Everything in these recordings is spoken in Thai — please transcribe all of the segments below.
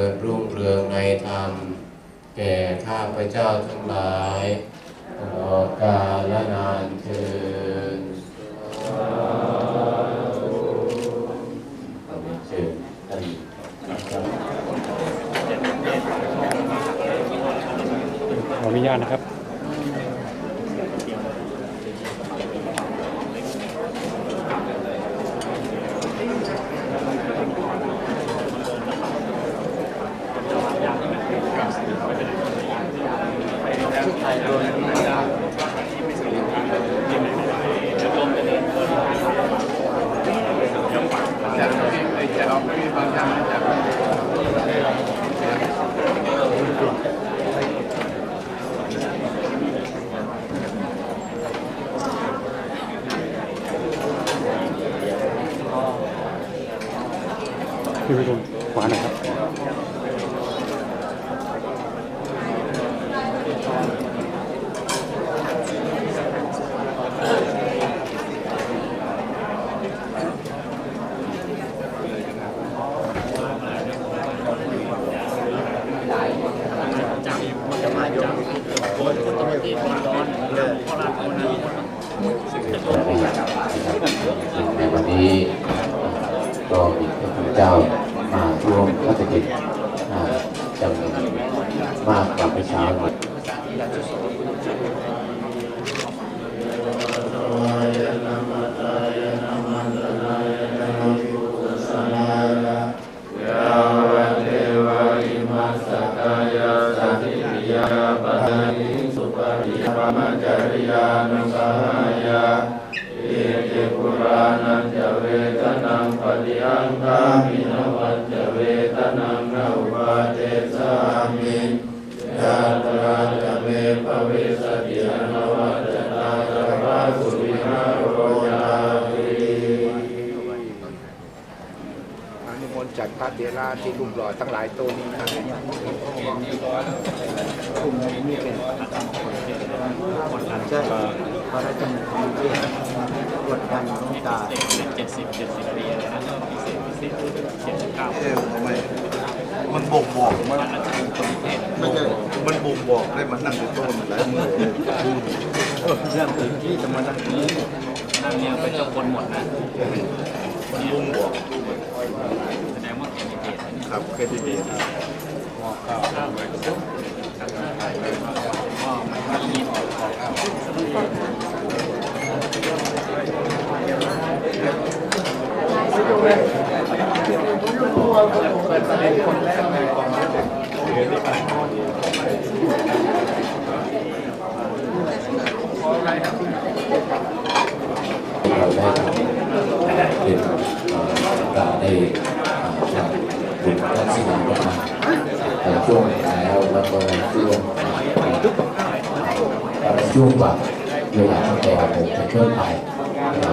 ริญรุ่งเรืองในธรรม แก่ข้าพเจ้าทั้งหลายตลอดกาลนานเทินสาธุขอเรียนเชิญท่านนะครับขออนุญาตนะครับ พระเถระที่รูปหล่อทั้งหลายตัวนี้ครับกลุ่มนี้เป็นใช่พระราชมงคลเทศกดดันน้องตารเจ็ดสิบเจ็ดสิบปีอะไรนะพิเศษพิเศษเจ็ดสิบเก้าเอ้ยไมมันบ่งบอกมันอาจจะเป็นคนพิเศษไม่ใช่มันบ่งบอกได้มันนั่งอยู่โต๊ะมันหลายมือเรื่องอื่นที่จะมานั่งนี้นั่งเนี่ยเป็นเจ้าคนหมดนะมันบ่งบอก ครับเครดิตดีก็ไม่มีออกเราได้เป็นเอ่อการได้ เอ่อจัดบุญทัศนาวัฒนาในช่วงแล้วแล้วก็ช่วงช่วงว่าเวลาตั้งแต่หกโมงเป็นต้นไปเรา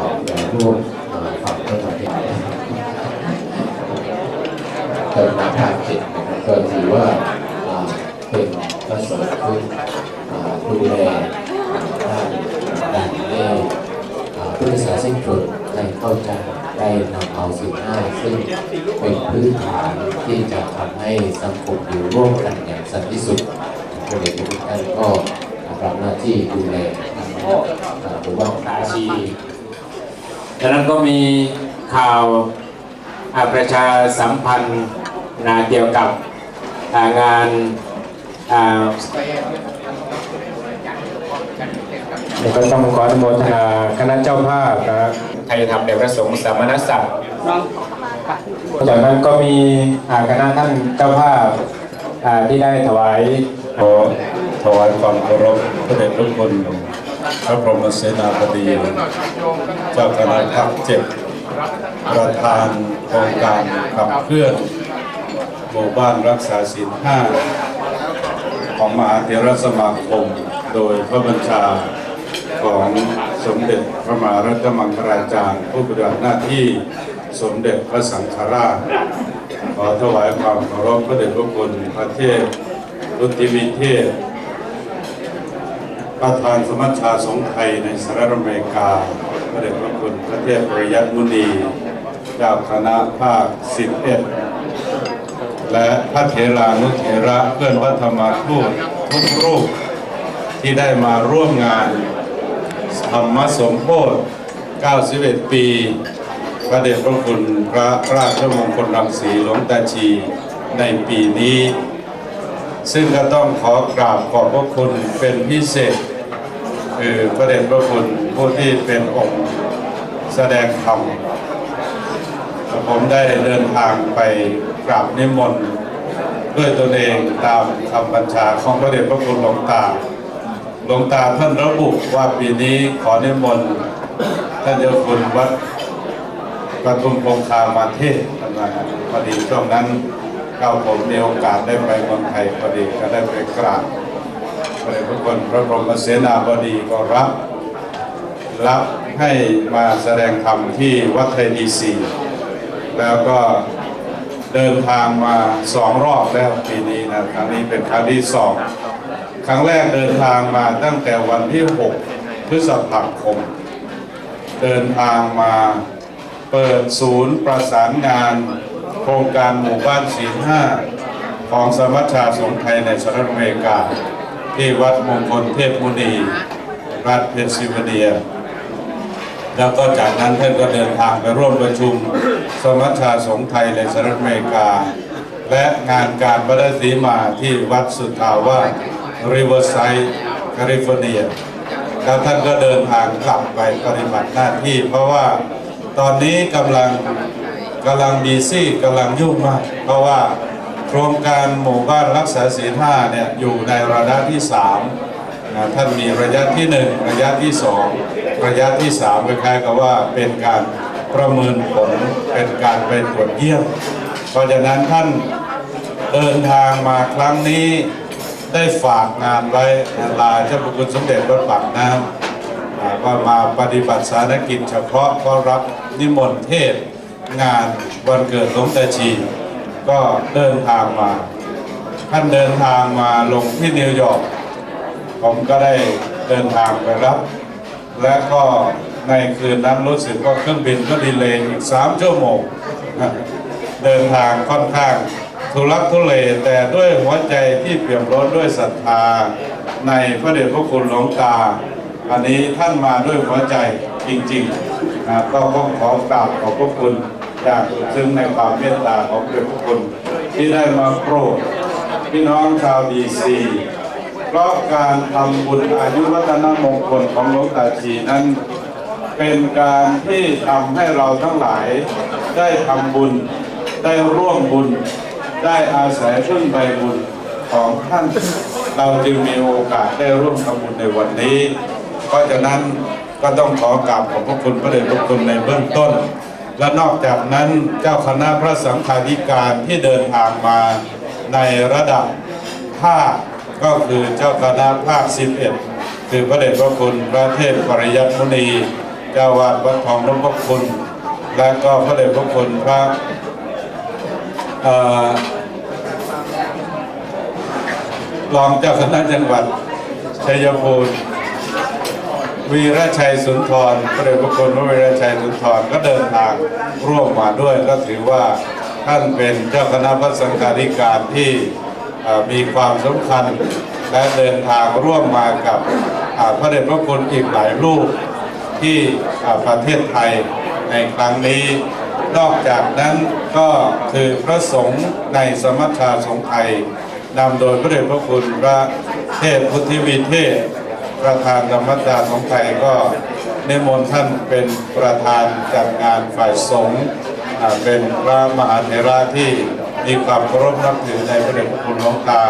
ร่วมเอ่งพระธรรมเติมน้ำทางจิตนะครับก็ถือว่าเป็นพระสงฆ์ที่อ่าดูแลด้านการให้อ่พุทธศาสนิกชนได้เข้าใจ นำเอาสิ่งห้าซึ่งเป็นพื้นฐานที่จะทำให้สังคมอยู่ร่วมกันอย่างสันติสุขพระเดชพระคุณท่านก็รับหน้าที่ดูแลหรือว่าอาชีพจากนั้นก็มีข่าวอาประชาสัมพันธ์นะเกี่ยวกับางานอ่าก็ต้องขออนุโมทนาคณะเจ้าภาพนะครับ ไทยธรรมเดชพระสงฆ์สามณศักดิ์จากนั้นก็มีอ่าคณะท่านเจ้าภาพอ่าที่ได้ถวายขอถวายความเคารพพระเดชพระคุณพระบรมเสนาบดีเจ้าคณะภาคเจ็ดประธานโครงการขับเคลื่อนหมู่บ้านรักษาศีลห้าของมหาเถรสมาคม โดยพระบัญชาของ สมเด็จพระมหารัตมังคลาจารย์ ผู้ปฏิบัติหน้าที่สมเด็จพระสังฆราช ขอถวายความเคารพพระเดชพระคุณพระเทพรุติวิเทศ ประธานสมัชชาสงฆ์ไทยในสหรัฐอเมริกา พระเดชพระคุณพระเทพประยัตมุนีเจ้าคณะภาค11และพระเถรานุเถระเพื่อนวัฒธรรมทูตทุกรูปที่ได้มาร่วมงาน ธรรมสมโพธิ91 ปี พระเดชพระคุณพระราชมงคลรังสีหลวงตาชีในปีนี้ ซึ่งก็ต้องขอกราบขอบพระคุณเป็นพิเศษคือพระเดชพระคุณผู้ที่เป็นองค์แสดงธรรมผมได้เดินทางไปกราบนิมนต์ด้วยตนเองตามคำบัญชาของพระเดชพระคุณหลวงตา หลวงตาท่านระบุว่าปีนี้ขอนิมนต์ท่านเจ้าคุณวัดปทุมคงคามาเทศนะพอดีช่วงนั้นเราผมมีโอกาสได้ไปเมืองไทยพอดีก็ได้ไปกราบพระเดชพระคุณพระบรมเสนาบดีก็รับรับให้มาแสดงธรรมที่วัดไทยดีซีแล้วก็เดินทางมาสองรอบแล้วปีนี้นะครั้งนี้เป็นครั้งที่สอง ครั้งแรกเดินทางมาตั้งแต่วันที่ 6 พฤษภาคม เดินทางมาเปิดศูนย์ประสานงาน โครงการหมู่บ้านศีลห้าของสมัชชาสงฆ์ไทยในสหรัฐอเมริกา ที่วัดมงคลเทพมุนี รัฐเพนซิลเวเนีย แล้วก็จากนั้นท่านก็เดินทางไปร่วมประชุมสมัชชาสงฆ์ไทยในสหรัฐอเมริกา และงานการบัดสีมาที่วัดสุทธาวาส ริเวอร์ไซด์แคลิฟอร์เนียแล้วท่านก็เดินทางกลับไปปฏิบัติหน้าที่ เพราะว่าตอนนี้กำลังกำลังบีซี่กำลังยุ่งมาก เพราะว่าโครงการหมู่บ้านรักษาศีลห้าเนี่ยอยู่ในระดับที่สามนะท่านมีระยะที่หนึ่งระยะที่สองระยะที่สามคล้ายๆกับว่าเป็นการประเมินผลเป็นการไปตรวจเยี่ยม เพราะฉะนั้นท่านเดินทางมาครั้งนี้ ได้ฝากงานไว้ลาเจ้าพระคุณสมเด็จพระปากน้ำอ่าก็มาปฏิบัติสารกิจเฉพาะก็รับนิมนต์เทศงานวันเกิดหลวงตาชีก็เดินทางมาท่านเดินทางมาลงที่นิวยอร์กผมก็ได้เดินทางไปรับ และก็ในคืนนั้นรู้สึกว่าเครื่องบินก็ดีเลยอีกสามชั่วโมง เดินทางค่อนข้าง ทุลักทุเลแต่ด้วยหัวใจที่เปี่ยมล้นด้วยศรัทธา ในพระเดชพระคุณหลวงตา อันนี้ท่านมาด้วยหัวใจจริงๆนะก็ต้องขอกราบขอบพระคุณจากซึ่งในความเมตตาของพระเดชพระคุณที่ได้มาโปรดพี่น้องชาวดีซีเพราะการทำบุญอายุวัฒนมงคลของหลวงตาชีนั้น เป็นการที่ทำให้เราทั้งหลายได้ทำบุญได้ร่วมบุญ ได้อาศัยพึ่งใบบุญของท่าน เราจึงมีโอกาสได้ร่วมทำบุญในวันนี้ เพราะฉะนั้นก็ต้องขอกราบขอบพระคุณพระเดชพระคุณในเบื้องต้น และนอกจากนั้นเจ้าคณะพระสังฆาธิการที่เดินทางมาในระดับภาคก็คือเจ้าคณะภาค 11 คือพระเดชพระคุณพระเทพปริยัติมุนีเจ้าวาดวัดทองนพคุณ และก็พระเดชพระคุณพระ รองเจ้าคณะจังหวัดชัยภูมิวีระชัยสุนทรพระเดชพระคุณพระวีระชัยสุนทรก็เดินทางร่วมมาด้วยก็ถือว่าท่านเป็นเจ้าคณะพระสังฆาธิการที่มีความสำคัญและเดินทางร่วมมากับพระเดชพระคุณอีกหลายรูปที่ประเทศไทยในครั้งนี้ นอกจากนั้นก็คือพระสงฆ์ในสมัชชาสงฆ์ไทยนำโดยพระเดชพระคุณพระเทพพุทธิวิเทศประธานธรรมจารของไทยก็นิมนต์ท่านเป็นประธานจัดงานฝ่ายสงฆ์เป็นพระมหาเถระที่มีความเคารพนับถือในพระเดชพระคุณหลวงตา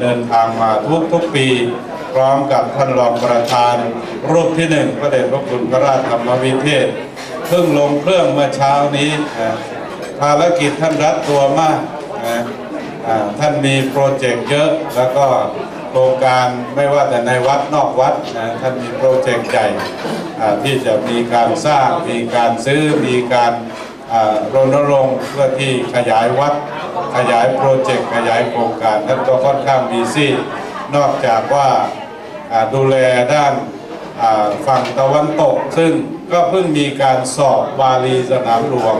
เดินทางมาทุกทุกปีพร้อมกับท่านรองประธานรูปที่หนึ่งพระเดชพระคุณพระราชธรรมวิเทศ เพิ่งลงเครื่องเมื่อเช้านี้ภารกิจท่านรัดตัวมากนะท่านมีโปรเจกต์เยอะแล้วก็โครงการไม่ว่าแต่ในวัดนอกวัดนะท่านมีโปรเจกต์ใหญ่ที่จะมีการสร้างมีการซื้อมีการรณรงค์เพื่อที่ขยายวัด ขยายโปรเจกต์ขยายโครงการท่านก็ค่อนข้างมีซี่นอกจากว่าดูแลด้าน ฝั่งตะวันตก ซึ่งก็เพิ่งมีการสอบบาลีสนามหลวง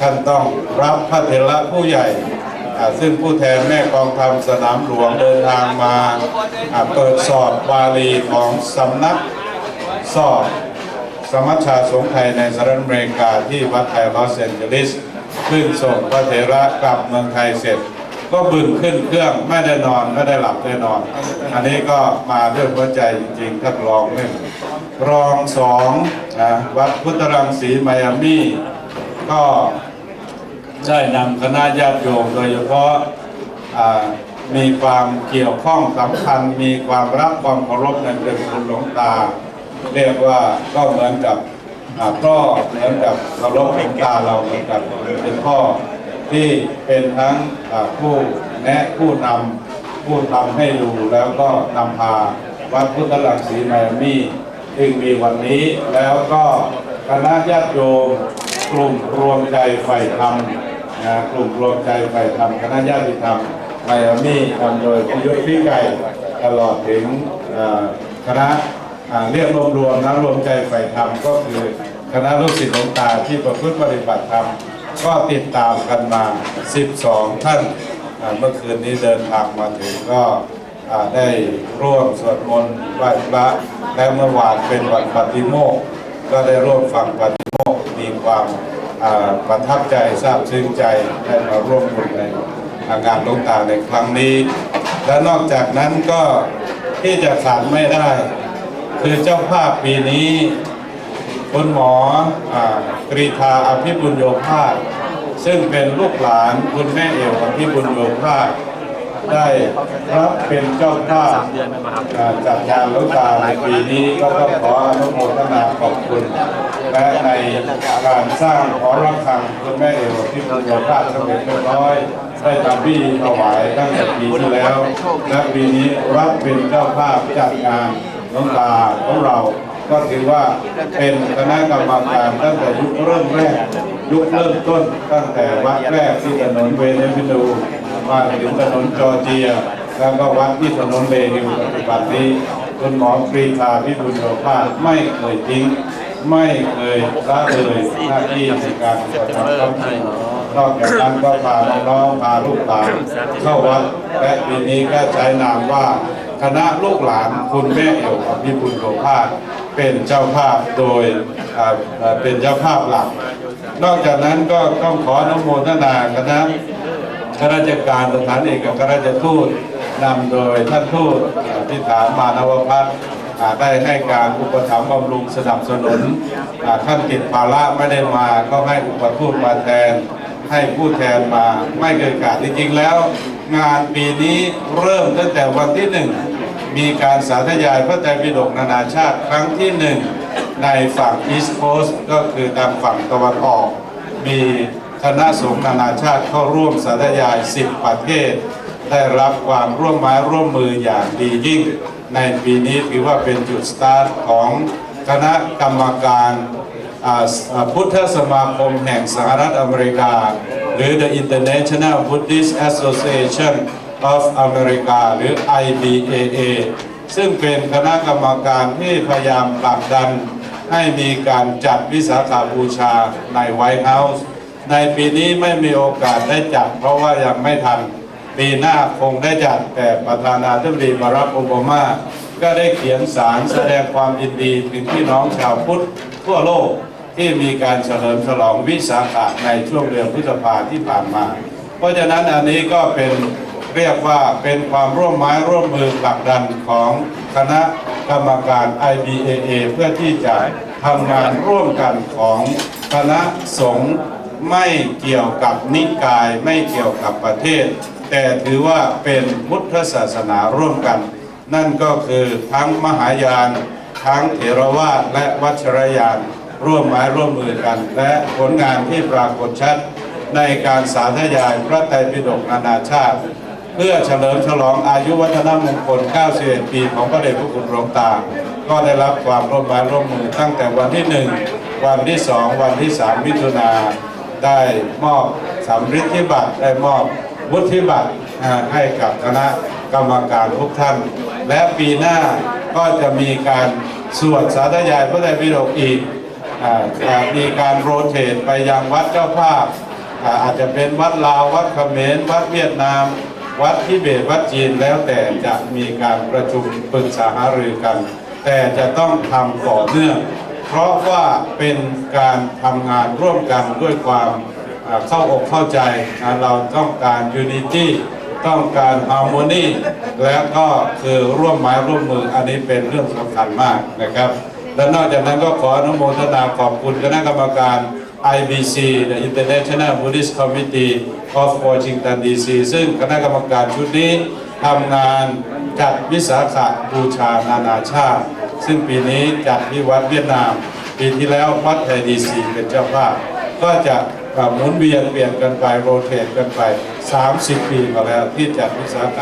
ท่านต้องรับพระเถระผู้ใหญ่ซึ่งผู้แทนแม่กองทัพสนามหลวงเดินทางมาเปิดสอบบาลีของสำนักสอบสมัชชาสงฆ์ไทยในสหรัฐอเมริกาที่วัดไทยลอสแอนเจลิสเพิ่งส่งพระเถระกลับเมืองไทยเสร็จ ก็บึงขึ้นเครื่องไม่ได้นอนไม่ได้หลับได้นอน อันนี้ก็มาด้วยหัวใจจริงๆท่านรองหนึ่งรองสองนะวัดพุทธรังสีไมอามี่ก็ได้นำคณะญาติโยมโดยเฉพาะมีความเกี่ยวข้องสำคัญ มีความรักความเคารพในเป็นคุณหลวงตา เรียกว่าก็เหมือนกับอ่าพ่อเหมือนกับเคารพหลวงตาเราเหมือนกับเป็นพ่อ ที่เป็นทั้งผู้แนะผู้นำผู้ทำให้ดูแล้วก็นำพาวัดพุทธลังสีไมอามี่ซึ่งมีวันนี้แล้วก็คณะญาติโยมกลุ่มรวมใจใฝ่ธรรมนะกลุ่มรวมใจใฝ่ธรรมคณะญาติธรรมไมอามี่นำโดยพิยุทธพิไก่ตลอดถึงคณะเรียกรวมๆนะรวมใจใฝ่ธรรมก็คือคณะลูกศิษย์หลวงตาที่ประพฤติปฏิบัติธรรม ก็ติดตามกันมา 12 ท่านเมื่อคืนนี้เดินทางมาถึงก็ได้ร่วมสวดมนต์ไหว้พระและเมื่อวานเป็นวันปฏิโมกข์ก็ได้ร่วมฟังปฏิโมกข์มีความประทับใจซาบซึ้งใจได้มาร่วมบุญในงานลงตาในครั้งนี้ และนอกจากนั้นก็ที่จะขาดไม่ได้ คือเจ้าภาพปีนี้ คุณหมออกรีธาอภิบุญโยภาสซึ่งเป็นลูกหลานคุณแม่เอวอภิบุญโยภาสได้รับเป็นเจ้าภาพจัดงานลูกตาในปีนี้ก็ต้องขออนุโมทนาขอบคุณ และในการสร้างหอระฆังคุณแม่เอวอภิบุญโยภาสสำเร็จเรียบร้อยได้ทำพิธีถวายตั้งแต่ปีที่แล้ว และปีนี้รับเป็นเจ้าภาพจัดงานลวงตาของเรา ก็ถือว่าเป็นคณะกรรมการตั้งแต่ยุคเริ่มแรก ยุคเริ่มต้น ตั้งแต่วัดแรกที่ถนนเวเนฟินูมาถึงถนนจอร์เจีย แล้วก็วัดที่ถนนเลนิวปัจจุบันนี้คุณหมอปรีชาพิบุญโยภาสไม่เคยทิ้งไม่เคยละเลยหน้าที่ในการปฏิบัติธรรมนอกจากนั้นก็พาน้องๆพาลูกหลานเข้าวัดและปีนี้ก็ใช้นามว่า คณะลูกหลานคุณแม่เอ๋วกับพี่บุญโยภาสเป็นเจ้าภาพโดยเป็นเจ้าภาพหลัก นอกจากนั้นก็ต้องขออนุโมทนาคณะข้าราชการสถานเอกอัครราชทูตนำโดยท่านทูตพิธามานวพัฒน์ได้ให้การอุปถัมภ์บำรุงสนับสนุนท่านติดภาระไม่ได้มาก็ให้อุปทูตมาแทน ให้ผู้แทนมาไม่เกินขาดจริงๆแล้ว งานปีนี้เริ่มตั้งแต่วันที่หนึ่ง มีการสาธยายพระไตรปิฎกนานาชาติครั้งที่หนึ่งในฝั่งอีสต์โคสก็คือทางฝั่งตะวันออก มีคณะสงฆ์นานาชาติเข้าร่วมสาธยาย 10 ประเทศ ได้รับความร่วมไม้ร่วมมืออย่างดียิ่ง ในปีนี้ถือว่าเป็นจุดสตาร์ทของคณะกรรมการพุทธสมาคมแห่งสหรัฐอเมริกา หรือ The International Buddhist Association of America หรือ IBAA ซึ่งเป็นคณะกรรมการที่พยายามผลักดันให้มีการจัดวิสาขาบูชาในไวท์เฮาส์ในปีนี้ไม่มีโอกาสได้จัด เพราะว่ายังไม่ทัน ปีหน้าคงได้จัดแต่ประธานาธิบดีบารักโอบามา ก็ได้เขียนสารแสดงความยินดีถึงพี่น้องชาวพุทธทั่วโลกที่มีการเฉลิมฉลองวิสาขะในช่วงเดือนพฤษภาที่ผ่านมา เพราะฉะนั้นอันนี้ก็เป็น เรียกว่าเป็นความร่วมไม้ร่วมมือผลักดันของคณะกรรมการ IBAA เพื่อที่จะทำงานร่วมกันของคณะสงฆ์ไม่เกี่ยวกับนิกาย ไม่เกี่ยวกับประเทศ แต่ถือว่าเป็นพุทธศาสนาร่วมกัน นั่นก็คือทั้งมหายาน ทั้งเถรวาทและวัชรยาน ร่วมไม้ร่วมมือกัน และผลงานที่ปรากฏชัดในการสาธยายพระไตรปิฎกนานาชาติ เพื่อเฉลิมฉลองอายุวัฒนมงคล 91 ปีของพระเดชพระคุณหลวงตา ก็ได้รับความร่วมไม้ร่วมมือตั้งแต่วันที่ 1 วันที่ 2 วันที่ 3 มิถุนาได้มอบสำริดที่บัตรได้มอบวุฒิบัตรให้กับคณะกรรมการทุกท่าน และปีหน้าก็จะมีการสวดสาธยายพระไตรปิฎกอีกอมีการโรเตทไปยังวัดเจ้าภาพอาจจะเป็นวัดลาว วัดเขมรวัดเวียดนาม วัดทิเบตวัดจีนแล้วแต่จะมีการประชุมปรึกษาหารือกัน แต่จะต้องทำต่อเนื่อง เพราะว่าเป็นการทำงานร่วมกันด้วยความเข้าอกเข้าใจนะเราต้องการ unity ต้องการ harmony และก็คือร่วมไม้ร่วมมืออันนี้เป็นเรื่องสำคัญมากนะครับและนอกจากนั้นก็ขออนุโมทนาขอบคุณคณะกรรมการ IBC the International Buddhist Committee of Washington DC ซึ่งคณะกรรมการชุดนี้ทำงานจัดวิสาขบูชานานาชาติ ซึ่งปีนี้จัดที่วัดเวียดนาม ปีที่แล้ววัดไทยดีซีเป็นเจ้าภาพก็จะหมุนเวียนเปลี่ยนกันไปโรเตทกันไป 30 ปีมาแล้วที่จัดวิสาข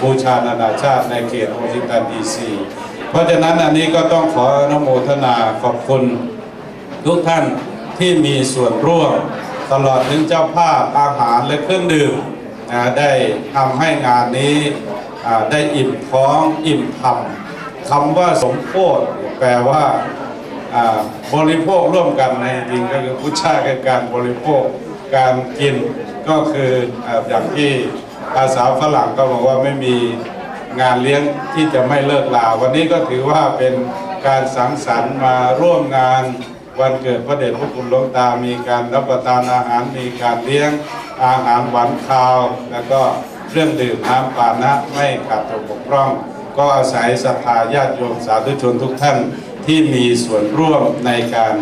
บูชานานาชาติในเขตวอชิงตันดีซีเพราะฉะนั้นอันนี้ก็ต้องขออนุโมทนาขอบคุณทุกท่านที่มีส่วนร่วม ตลอดถึงเจ้าภาพอาหารและเครื่องดื่มได้ทำให้งานนี้ได้อิ่มท้องอิ่มทำคำว่าสมโภชแปลว่าบริโภคร่วมกันในจริงก็คือพุชาคือการบริโภคการกินก็คืออาอย่างที่ภาษาฝรั่งก็บอกว่าไม่มีงานเลี้ยงที่จะไม่เลิกลา วันนี้ก็ถือว่าเป็นการสังสรรค์มาร่วมงาน วันเกิดพระเดชพระคุณหลวงตา มีการรับประทานอาหาร มีการเลี้ยงอาหารหวานคาว แล้วก็เครื่องดื่มน้ำปานะไม่ขาดตกบกพร่อง ก็อาศัยศรัทธาญาติโยมสาธุชนทุกท่านที่มีส่วนร่วมในการ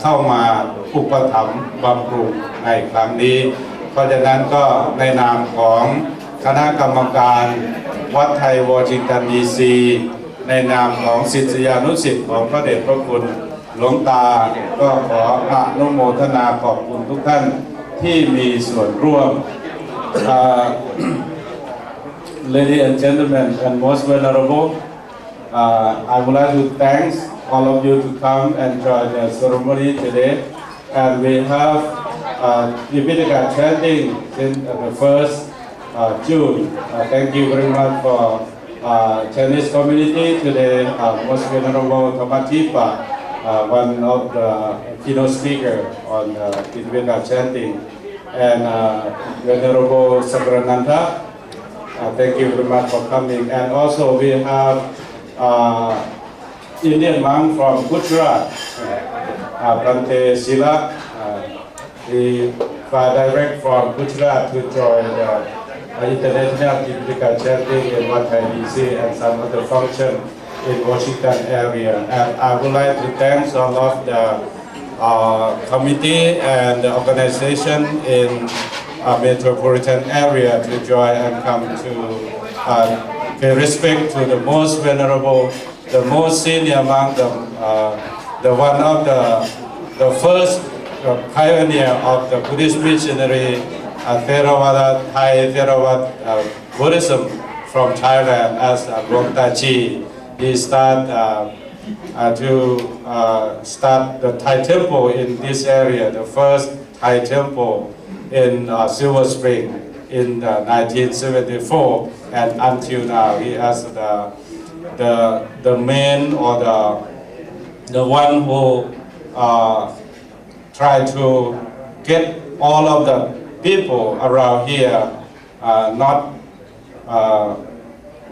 เข้ามาอุปถัมภ์บำรุงในครั้งนี้ เพราะฉะนั้นก็ในนามของคณะกรรมการวัดไทยวอชิงตันดีซีในนามของศิษยานุศิษย์ของพระเดชพระคุณ หลวงตาก็ขออนุโมทนาขอบคุณทุกท่านที่มีส่วนร่วม Ladies and gentlemen and most venerable uh, I would like to thank all of you to come and join the ceremony today. And we have uh, Yipitaka chanting since uh, the first uh, June. Uh, thank you very much for uh, Chinese community today. Uh, most venerable Tamatipa, one of the keynote speaker on uh, Yipitaka chanting, and uh, venerable Sabrananda. Uh, thank you very much for coming. And also we have uh, Indian monk from Gujarat, uh, Bante Sila. Uh, he fly direct from Gujarat to join the uh, International Biblical Chanting in Thai DC and some other function in Washington area. And I would like to thank all of the uh, committee and the organization in uh, metropolitan area to join and come to uh, pay respect to the most venerable, the most senior among them, uh, the one of the, the first uh, pioneer of the Buddhist missionary uh, Theravada, Thai Theravada uh, Buddhism from Thailand as uh, Tachi. He start uh, uh, to uh, start the Thai temple in this area, the first Thai temple in uh, Silver Spring in uh, 1974, and until now he has the the the main or the the one who uh, try to get all of the people around here uh, not uh,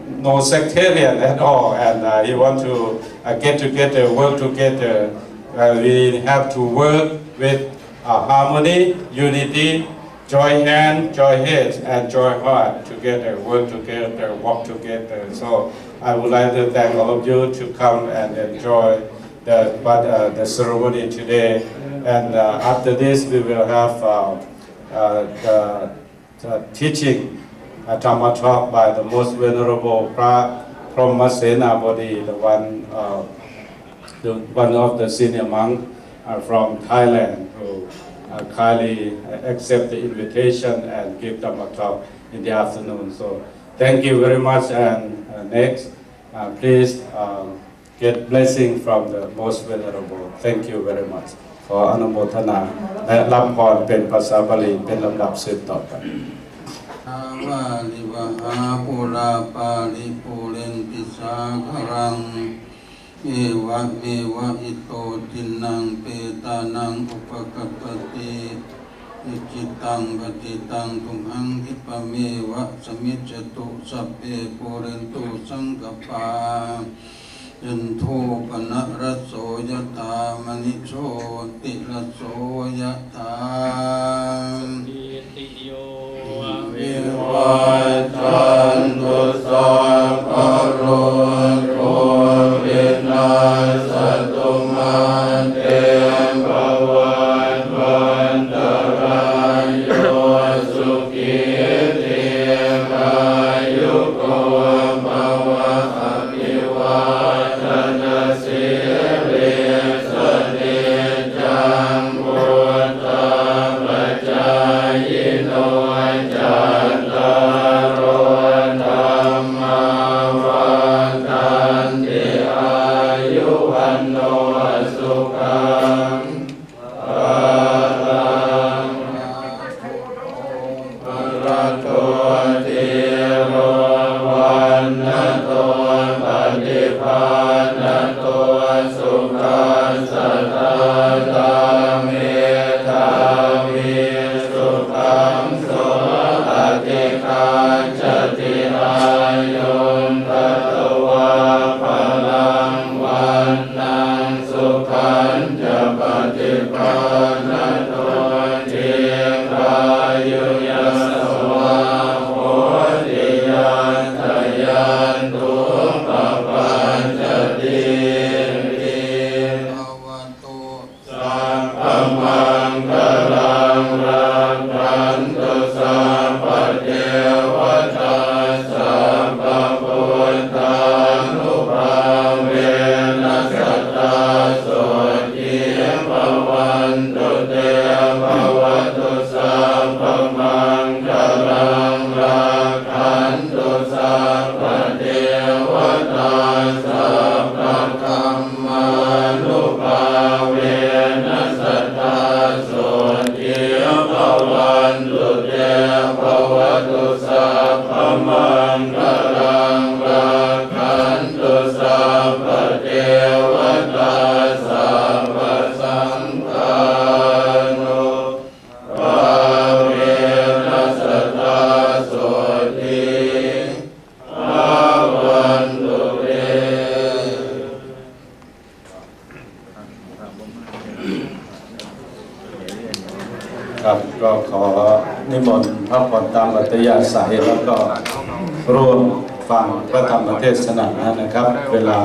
no sectarian at all, and uh, want to uh, get together, work together. Uh, we have to work with uh, harmony, unity, join hand, join head, and join heart together, work together, walk together. So I would like to thank all of you to come and enjoy the but uh, the ceremony today. And uh, after this, we will have uh, uh, the, the teaching Atama talk by the most venerable Pra, Prama Senabodi, the one, uh, the, one of the senior monk uh, from Thailand who uh, kindly accept the invitation and give them a talk in the afternoon. So thank you very much. And uh, next, uh, please um, get blessing from the most venerable. Thank you very much. ขออนุโมทนาและรับพรเป็นภาษาบาลีเป็นลำดับสืบต่อไป วาลิวหาปุราปาลิปูเรนติสาครังเอวะเมวะอิโตจินังเปตานังอุปกปติอิจิตังปฏิตังตุมังอิปะเมวะสมิจตุสัพเพปูเรนตุสังกปายันโทปนะระโสยตามณิโชติระโสยตาติโย วัตชันตุสัพพโร ธรรมเทศนานะครับ เวลา